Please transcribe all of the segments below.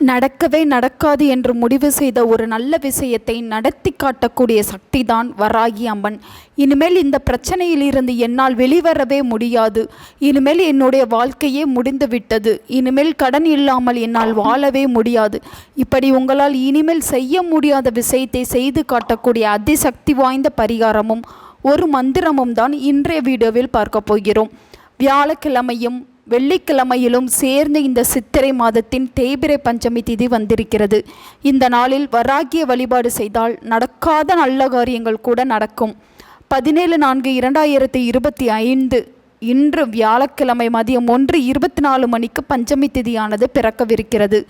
நடக்கவே நடக்காது என்று முடிவு செய்த ஒரு நல்ல விஷயத்தை நடத்தி காட்டக்கூடிய சக்தி தான் வராகி அம்மன். இனிமேல் இந்த பிரச்சனையிலிருந்து என்னால் வெளிவரவே முடியாது. இனிமேல் என்னுடைய வாழ்க்கையே முடிந்து விட்டது. இனிமேல் கடன் இல்லாமல் என்னால் வாழவே முடியாது. இப்படி உங்களால் இனிமேல் செய்ய முடியாத விஷயத்தை செய்து காட்டக்கூடிய அதிசக்தி வாய்ந்த பரிகாரமும் ஒரு மந்திரமும் தான் இன்றைய வீடியோவில் பார்க்க போகிறோம். வியாழக்கிழமையும் வெள்ளிக்கிழமையிலும் சேர்ந்து இந்த சித்திரை மாதத்தின் தேய்பிரை பஞ்சமி திதி வந்திருக்கிறது. இந்த நாளில் வராகிய வழிபாடு செய்தால் நடக்காத நல்ல காரியங்கள் கூட நடக்கும். பதினேழு நான்கு இரண்டாயிரத்தி இருபத்தி ஐந்து இன்று வியாழக்கிழமை மதியம் ஒன்று இருபத்தி நாலு மணிக்கு பஞ்சமி திதியானது பிறக்கவிருக்கிறது.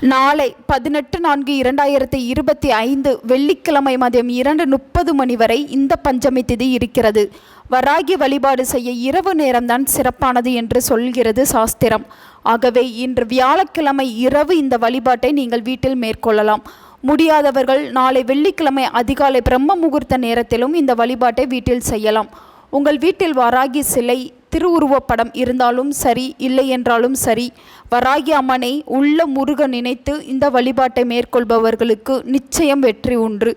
நாளை பதினெட்டு நான்கு இரண்டாயிரத்தி இருபத்தி ஐந்து வெள்ளிக்கிழமை மதியம் இரண்டு முப்பது மணி வரை இந்த பஞ்சமி திதி இருக்கிறது. வராகி வழிபாடு செய்ய இரவு நேரம்தான் சிறப்பானது என்று சொல்கிறது சாஸ்திரம். ஆகவே இன்று வியாழக்கிழமை இரவு இந்த வழிபாட்டை நீங்கள் வீட்டில் மேற்கொள்ளலாம். முடியாதவர்கள் நாளை வெள்ளிக்கிழமை அதிகாலை பிரம்ம முகூர்த்த நேரத்திலும் இந்த வழிபாட்டை வீட்டில் செய்யலாம். உங்கள் வீட்டில் வராகி சிலை திருவுருவப்படம் இருந்தாலும் சரி இல்லை என்றாலும் சரி வராகி அம்மனை உள்ள முருக நினைத்து இந்த வழிபாட்டை மேற்கொள்பவர்களுக்கு நிச்சயம் வெற்றி உண்டு.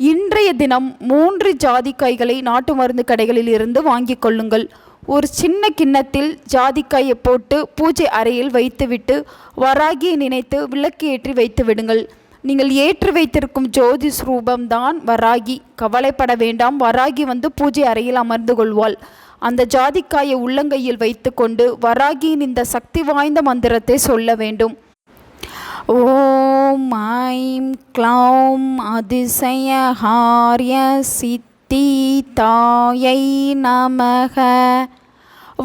இன்றைய தினம் மூன்று ஜாதிக்காய்களை நாட்டு மருந்து கடைகளில் இருந்து வாங்கிக் கொள்ளுங்கள். ஒரு சின்ன கிண்ணத்தில் ஜாதிக்காயை போட்டு பூஜை அறையில் வைத்துவிட்டு வராகியை நினைத்து விளக்கு ஏற்றி வைத்து விடுங்கள். நீங்கள் ஏற்றி வைத்திருக்கும் ஜோதி ஸ்ரூபம்தான் வராகி. கவலைப்பட வேண்டாம் வராகி வந்து பூஜை அறையில் அமர்ந்து கொள்வாள். அந்த ஜாதிக்காயை உள்ளங்கையில் வைத்துக்கொண்டு வராகியின் இந்த சக்தி வாய்ந்த மந்திரத்தை சொல்ல வேண்டும். ஓம் ஐம் க்ளௌம் அதிசய ஹாரிய சித்தி தாயை நமக.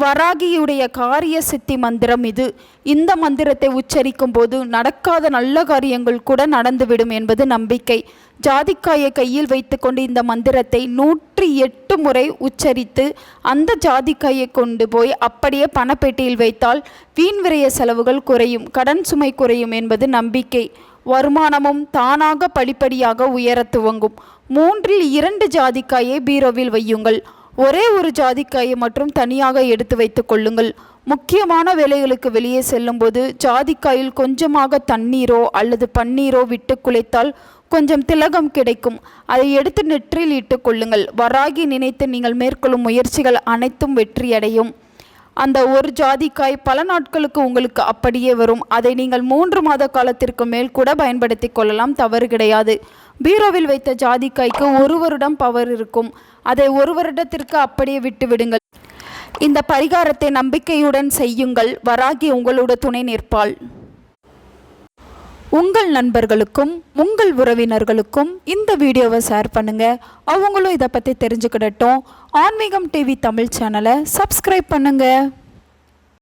வராகியுடைய காரிய சித்தி மந்திரம் இது. இந்த மந்திரத்தை உச்சரிக்கும் போது நடக்காத நல்ல காரியங்கள் கூட நடந்துவிடும் என்பது நம்பிக்கை. ஜாதிக்காயை கையில் வைத்துக்கொண்டு இந்த மந்திரத்தை நூற்றி எட்டு முறை உச்சரித்து அந்த ஜாதிக்காயை கொண்டு போய் அப்படியே பணப்பேட்டியில் வைத்தால் வீண் விரைய செலவுகள் குறையும் கடன் சுமை குறையும் என்பது நம்பிக்கை. வருமானமும் தானாக படிப்படியாக உயரத் துவங்கும். மூன்றில் இரண்டு ஜாதிக்காயை பீரோவில் வையுங்கள். ஒரே ஒரு ஜாதிக்காயை மட்டும் தனியாக எடுத்து வைத்துக் கொள்ளுங்கள். முக்கியமான வேலைகளுக்கு வெளியே செல்லும்போது ஜாதிக்காயில் கொஞ்சமாக தண்ணீரோ அல்லது பன்னீரோ விட்டு குலைத்தால் கொஞ்சம் திலகம் கிடைக்கும். அதை எடுத்து நெற்றில் இட்டு கொள்ளுங்கள். வராகி நினைத்து நீங்கள் மேற்கொள்ளும் முயற்சிகள் அனைத்தும் வெற்றியடையும். அந்த ஒரு ஜாதிக்காய் பல நாட்களுக்கு உங்களுக்கு அப்படியே வரும். அதை நீங்கள் மூன்று மாத காலத்திற்கு மேல் கூட பயன்படுத்தி கொள்ளலாம். தவறு கிடையாது. பீரோவில் வைத்த ஜாதிக்காய்க்கு ஒரு வருடம் பவர் இருக்கும். அதை ஒரு வருடத்திற்கு அப்படியே விட்டு விடுங்கள் இந்த பரிகாரத்தை நம்பிக்கையுடன் செய்யுங்கள். வராகி உங்களோட துணை நிற்பாள். உங்கள் நண்பர்களுக்கும் உங்கள் உறவினர்களுக்கும் இந்த வீடியோவை ஷேர் பண்ணுங்க. அவங்களும் இதை பற்றி தெரிஞ்சுக்கிடட்டும். ஆன்மீகம் டிவி தமிழ் சேனலை சப்ஸ்கிரைப் பண்ணுங்கள்